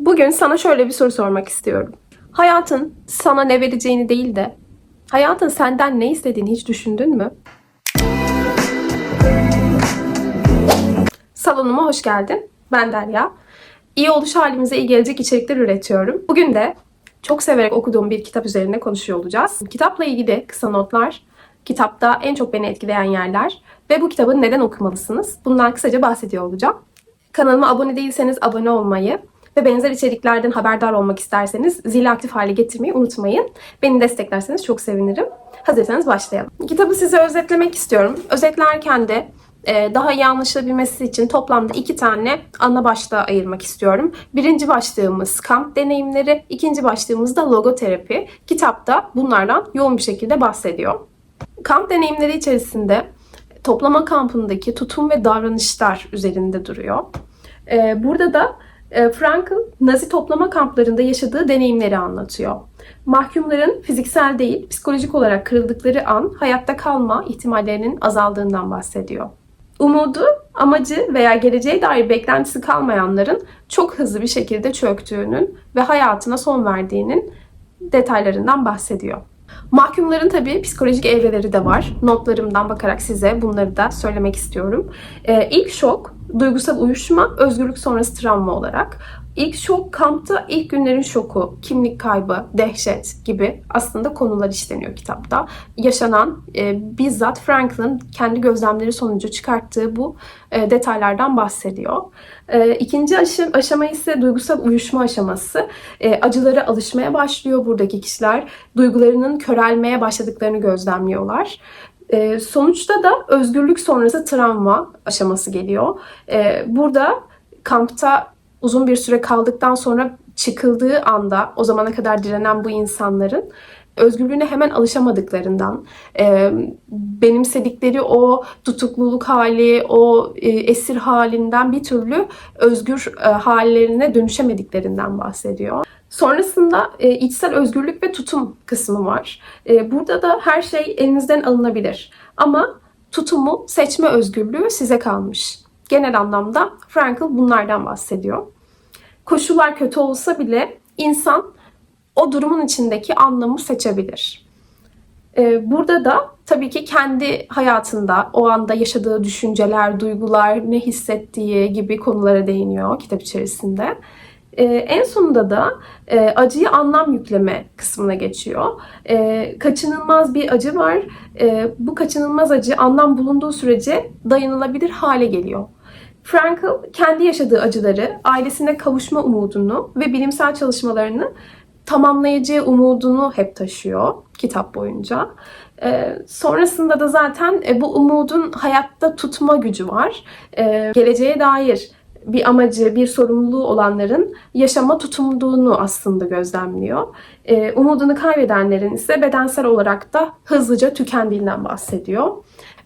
Bugün sana şöyle bir soru sormak istiyorum. Hayatın sana ne vereceğini değil de hayatın senden ne istediğini hiç düşündün mü? Salonuma hoş geldin. Ben Derya. İyi oluş halimize iyi gelecek içerikler üretiyorum. Bugün de çok severek okuduğum bir kitap üzerine konuşuyor olacağız. Kitapla ilgili kısa notlar, kitapta en çok beni etkileyen yerler ve bu kitabı neden okumalısınız? Bundan kısaca bahsediyor olacağım. Kanalıma abone değilseniz abone olmayı ve benzer içeriklerden haberdar olmak isterseniz zili aktif hale getirmeyi unutmayın. Beni desteklerseniz çok sevinirim. Hazırsanız başlayalım. Kitabı size özetlemek istiyorum. Özetlerken de e, daha iyi anlaşılabilmesi için toplamda iki tane ana başlığa ayırmak istiyorum. Birinci başlığımız kamp deneyimleri, ikinci başlığımız da logoterapi. Kitapta bunlardan yoğun bir şekilde bahsediyor. Kamp deneyimleri içerisinde toplama kampındaki tutum ve davranışlar üzerinde duruyor. Ee, Burada da e, Frankl Nazi toplama kamplarında yaşadığı deneyimleri anlatıyor. Mahkumların fiziksel değil, psikolojik olarak kırıldıkları an hayatta kalma ihtimallerinin azaldığından bahsediyor. Umudu, amacı veya geleceğe dair beklentisi kalmayanların çok hızlı bir şekilde çöktüğünün ve hayatına son verdiğinin detaylarından bahsediyor. Mahkumların tabii psikolojik evreleri de var. Notlarımdan bakarak size bunları da söylemek istiyorum. Ee, ilk şok, duygusal uyuşma, özgürlük sonrası travma olarak. İlk şok kampta ilk günlerin şoku, kimlik kaybı, dehşet gibi aslında konular işleniyor kitapta. Yaşanan e, bizzat Franklin kendi gözlemleri sonucu çıkarttığı bu e, detaylardan bahsediyor. E, ikinci aşı, aşama ise duygusal uyuşma aşaması. E, acılara alışmaya başlıyor buradaki kişiler. Duygularının körelmeye başladıklarını gözlemliyorlar. E, sonuçta da özgürlük sonrası travma aşaması geliyor. E, burada kampta uzun bir süre kaldıktan sonra çıkıldığı anda o zamana kadar direnen bu insanların özgürlüğüne hemen alışamadıklarından, e, benimsedikleri o tutukluluk hali, o e, esir halinden bir türlü özgür e, hallerine dönüşemediklerinden bahsediyor. Sonrasında e, içsel özgürlük ve tutum kısmı var. E, burada da her şey elinizden alınabilir. Ama tutumu seçme özgürlüğü size kalmış. Genel anlamda Frankl bunlardan bahsediyor. Koşullar kötü olsa bile insan o durumun içindeki anlamı seçebilir. Ee, Burada da tabii ki kendi hayatında o anda yaşadığı düşünceler, duygular, ne hissettiği gibi konulara değiniyor kitap içerisinde. Ee, En sonunda da e, acıyı anlam yükleme kısmına geçiyor. Ee, Kaçınılmaz bir acı var. Bu kaçınılmaz acı anlam bulunduğu sürece dayanılabilir hale geliyor. Frankl kendi yaşadığı acıları, ailesine kavuşma umudunu ve bilimsel çalışmalarını tamamlayacağı umudunu hep taşıyor kitap boyunca. Ee, sonrasında da zaten e, bu umudun hayatta tutma gücü var. Ee, geleceğe dair bir amacı, bir sorumluluğu olanların yaşama tutumduğunu aslında gözlemliyor. Ee, umudunu kaybedenlerin ise bedensel olarak da hızlıca tükendiğinden bahsediyor.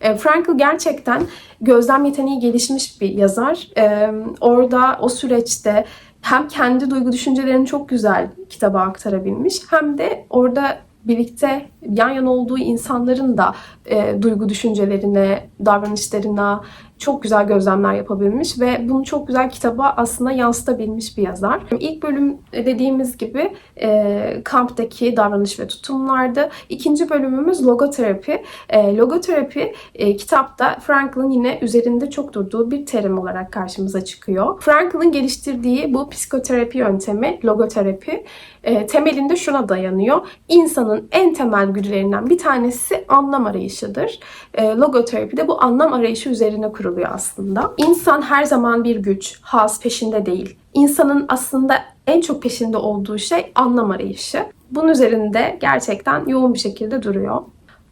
E, Frankl gerçekten gözlem yeteneği gelişmiş bir yazar. E, Orada o süreçte hem kendi duygu düşüncelerini çok güzel kitaba aktarabilmiş hem de orada birlikte yan yana olduğu insanların da e, duygu düşüncelerine, davranışlarına çok güzel gözlemler yapabilmiş ve bunu çok güzel kitaba aslında yansıtabilmiş bir yazar. İlk bölüm dediğimiz gibi e, kamptaki davranış ve tutumlardı. İkinci bölümümüz logoterapi. E, logoterapi e, kitapta Franklin yine üzerinde çok durduğu bir terim olarak karşımıza çıkıyor. Franklin geliştirdiği bu psikoterapi yöntemi, logoterapi, e, temelinde şuna dayanıyor. İnsanın en temel güdülerinden bir tanesi anlam arayışıdır. E, logoterapi de bu anlam arayışı üzerine kuruluyor aslında. İnsan her zaman bir güç, haz peşinde değil. İnsanın aslında en çok peşinde olduğu şey anlam arayışı. Bunun üzerinde gerçekten yoğun bir şekilde duruyor.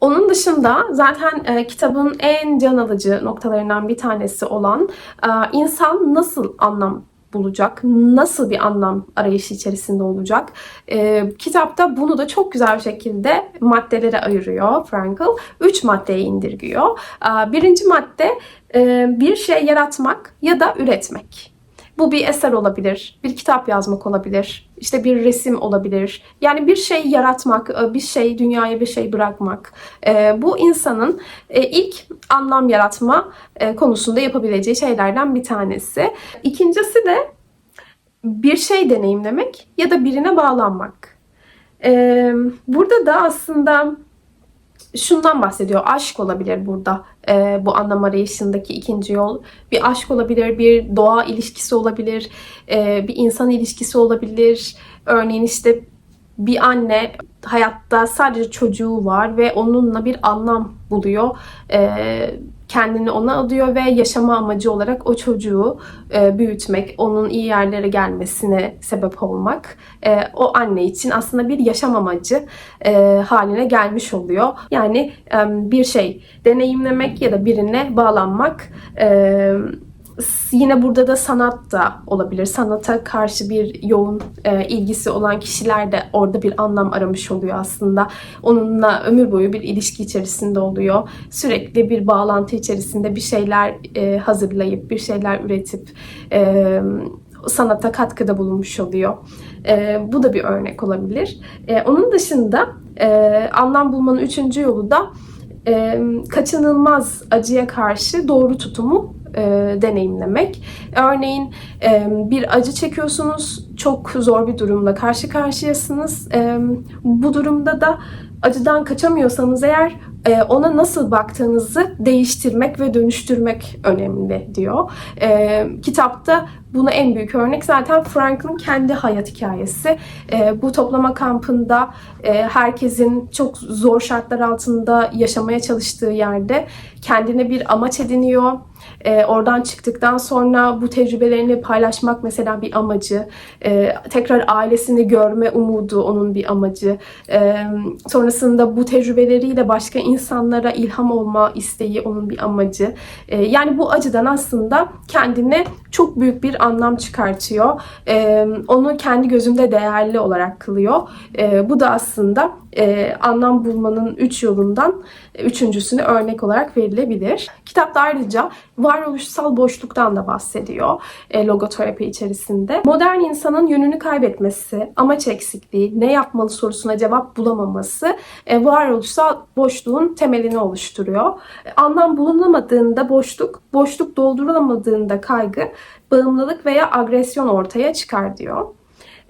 Onun dışında zaten e, kitabın en can alıcı noktalarından bir tanesi olan e, insan nasıl anlam bulacak, nasıl bir anlam arayışı içerisinde olacak. E, kitapta bunu da çok güzel bir şekilde maddelere ayırıyor Frankl. Üç maddeye indirgiyor. E, birinci madde e, bir şey yaratmak ya da üretmek. Bu bir eser olabilir, bir kitap yazmak olabilir, işte bir resim olabilir. Yani bir şey yaratmak, bir şey dünyaya bir şey bırakmak. E, Bu insanın e, ilk anlam yaratma e, konusunda yapabileceği şeylerden bir tanesi. İkincisi de bir şey deneyimlemek ya da birine bağlanmak. Burada da aslında şundan bahsediyor. Aşk olabilir burada. Ee, bu anlam arayışındaki ikinci yol. Bir aşk olabilir, bir doğa ilişkisi olabilir, e, bir insan ilişkisi olabilir. Örneğin işte bir anne hayatta sadece çocuğu var ve onunla bir anlam buluyor. Ee, kendini ona adıyor ve yaşama amacı olarak o çocuğu e, büyütmek, onun iyi yerlere gelmesine sebep olmak e, o anne için aslında bir yaşam amacı e, haline gelmiş oluyor. Yani e, bir şey deneyimlemek ya da birine bağlanmak e, Yine burada da sanat da olabilir. Sanata karşı bir yoğun e, ilgisi olan kişiler de orada bir anlam aramış oluyor aslında. Onunla ömür boyu bir ilişki içerisinde oluyor. Sürekli bir bağlantı içerisinde bir şeyler e, hazırlayıp, bir şeyler üretip e, sanata katkıda bulunmuş oluyor. E, bu da bir örnek olabilir. E, onun dışında e, anlam bulmanın üçüncü yolu da e, kaçınılmaz acıya karşı doğru tutumu e, deneyimlemek. Örneğin e, bir acı çekiyorsunuz, çok zor bir durumla karşı karşıyasınız. E, bu durumda da acıdan kaçamıyorsanız eğer e, ona nasıl baktığınızı değiştirmek ve dönüştürmek önemli diyor. E, kitapta buna en büyük örnek zaten Frank'ın kendi hayat hikayesi. E, bu toplama kampında herkesin çok zor şartlar altında yaşamaya çalıştığı yerde kendine bir amaç ediniyor e, oradan çıktıktan sonra bu tecrübelerini paylaşmak mesela bir amacı. E, tekrar ailesini görme umudu onun bir amacı. E, sonrasında bu tecrübeleriyle başka insanlara ilham olma isteği onun bir amacı. E, yani bu acıdan aslında kendine çok büyük bir anlam çıkartıyor. E, onu kendi gözünde değerli olarak kılıyor. E, bu da aslında e, anlam bulmanın üç yolundan üçüncüsünü örnek olarak verilebilir. Kitapta ayrıca varoluşsal boşluktan da bahsediyor e, logoterapi içerisinde. Modern insanın yönünü kaybetmesi, amaç eksikliği, ne yapmalı sorusuna cevap bulamaması e, varoluşsal boşluğun temelini oluşturuyor. E, anlam bulunamadığında boşluk, boşluk doldurulamadığında kaygı, bağımlılık veya agresyon ortaya çıkar diyor.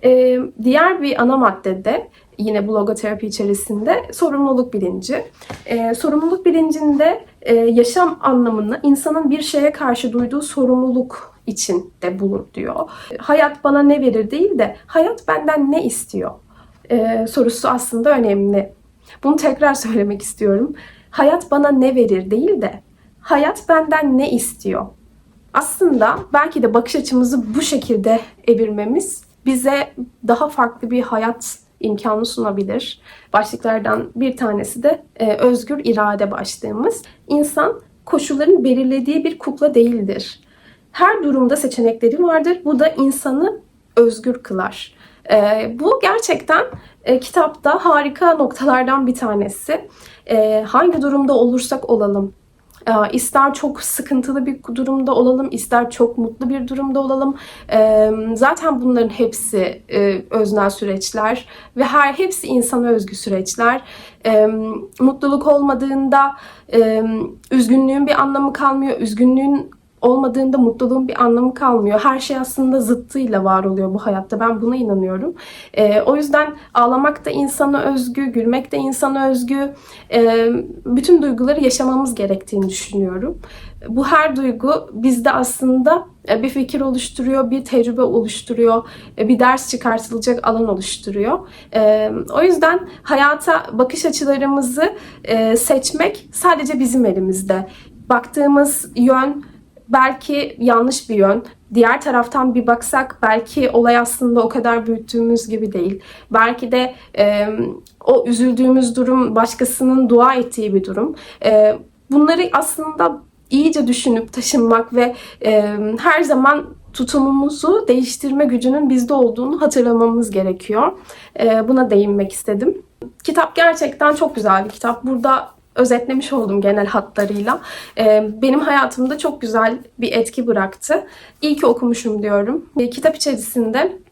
E, diğer bir ana maddede yine bu logoterapi içerisinde sorumluluk bilinci. E, sorumluluk bilincinde e, yaşam anlamını insanın bir şeye karşı duyduğu sorumluluk için de bulur diyor. Hayat bana ne verir değil de hayat benden ne istiyor e, sorusu aslında önemli. Bunu tekrar söylemek istiyorum. Hayat bana ne verir değil de hayat benden ne istiyor? Aslında belki de bakış açımızı bu şekilde evirmemiz bize daha farklı bir hayat imkanı sunabilir. Başlıklardan bir tanesi de e, özgür irade başlığımız. İnsan koşulların belirlediği bir kukla değildir. Her durumda seçenekleri vardır. Bu da insanı özgür kılar. E, bu gerçekten e, kitapta harika noktalardan bir tanesi. E, hangi durumda olursak olalım, ister çok sıkıntılı bir durumda olalım, ister çok mutlu bir durumda olalım. Ee, zaten bunların hepsi e, öznel süreçler ve her hepsi insana özgü süreçler. Ee, mutluluk olmadığında üzgünlüğün bir anlamı kalmıyor. Üzgünlüğün olmadığında mutluluğun bir anlamı kalmıyor. Her şey aslında zıttıyla var oluyor bu hayatta. Ben buna inanıyorum. E, o yüzden ağlamak da insana özgü, gülmek de insana özgü. E, bütün duyguları yaşamamız gerektiğini düşünüyorum. Bu her duygu bizde aslında e, bir fikir oluşturuyor, bir tecrübe oluşturuyor, e, bir ders çıkartılacak alan oluşturuyor. E, o yüzden hayata bakış açılarımızı seçmek sadece bizim elimizde. Baktığımız yön belki yanlış bir yön. Diğer taraftan bir baksak belki olay aslında o kadar büyüttüğümüz gibi değil. Belki de e, o üzüldüğümüz durum başkasının dua ettiği bir durum. E, bunları aslında iyice düşünüp taşınmak ve e, her zaman tutumumuzu değiştirme gücünün bizde olduğunu hatırlamamız gerekiyor. E, buna değinmek istedim. Kitap gerçekten çok güzel bir kitap. Burada özetlemiş oldum genel hatlarıyla. Ee, benim hayatımda çok güzel bir etki bıraktı. İyi ki okumuşum diyorum. Ee, kitap içerisinde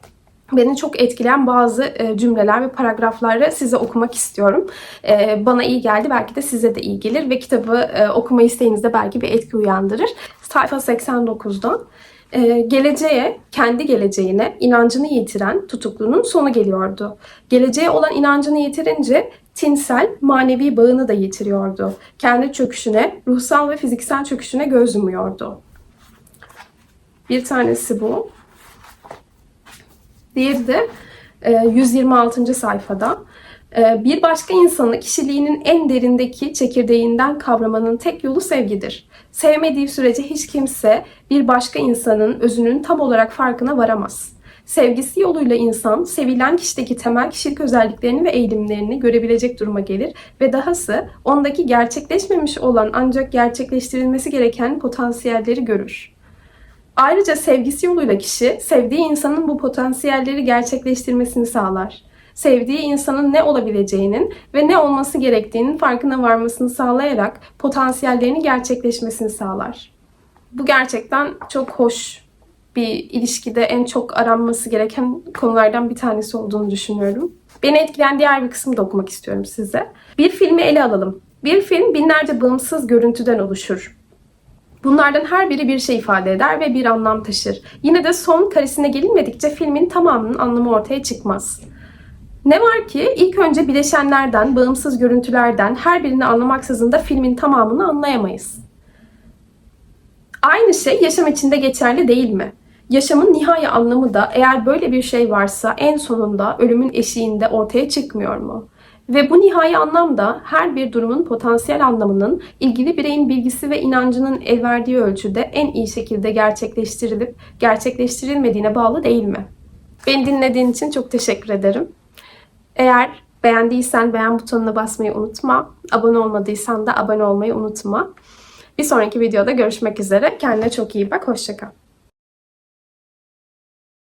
beni çok etkileyen bazı e, cümleler ve paragrafları size okumak istiyorum. Ee, bana iyi geldi, belki de size de iyi gelir ve kitabı e, okuma isteğinizde belki bir etki uyandırır. Sayfa 89'dan. Ee, geleceğe, kendi geleceğine inancını yitiren tutuklunun sonu geliyordu. Geleceğe olan inancını yitirince tinsel, manevi bağını da yitiriyordu. Kendi çöküşüne, ruhsal ve fiziksel çöküşüne göz yumuyordu. Bir tanesi bu. Diğeri de e, 126. sayfada. E, Bir başka insanı kişiliğinin en derindeki çekirdeğinden kavramanın tek yolu sevgidir. Sevmediği sürece hiç kimse bir başka insanın özünün tam olarak farkına varamaz. Sevgisi yoluyla insan sevilen kişideki temel kişilik özelliklerini ve eğilimlerini görebilecek duruma gelir ve dahası ondaki gerçekleşmemiş olan ancak gerçekleştirilmesi gereken potansiyelleri görür. Ayrıca sevgisi yoluyla kişi sevdiği insanın bu potansiyelleri gerçekleştirmesini sağlar. Sevdiği insanın ne olabileceğinin ve ne olması gerektiğinin farkına varmasını sağlayarak potansiyellerini gerçekleşmesini sağlar. Bu gerçekten çok hoş bir ilişkide en çok aranması gereken konulardan bir tanesi olduğunu düşünüyorum. Beni etkileyen diğer bir kısmı da okumak istiyorum size. Bir filmi ele alalım. Bir film binlerce bağımsız görüntüden oluşur. Bunlardan her biri bir şey ifade eder ve bir anlam taşır. Yine de son karesine gelinmedikçe filmin tamamının anlamı ortaya çıkmaz. Ne var ki ilk önce bileşenlerden, bağımsız görüntülerden her birini anlamaksızın da filmin tamamını anlayamayız. Aynı şey yaşam içinde geçerli değil mi? Yaşamın nihai anlamı da eğer böyle bir şey varsa en sonunda ölümün eşiğinde ortaya çıkmıyor mu? Ve bu nihai anlam da her bir durumun potansiyel anlamının ilgili bireyin bilgisi ve inancının el verdiği ölçüde en iyi şekilde gerçekleştirilip gerçekleştirilmediğine bağlı değil mi? Beni dinlediğin için çok teşekkür ederim. Eğer beğendiysen beğen butonuna basmayı unutma. Abone olmadıysan da abone olmayı unutma. Bir sonraki videoda görüşmek üzere. Kendine çok iyi bak. Hoşçakal.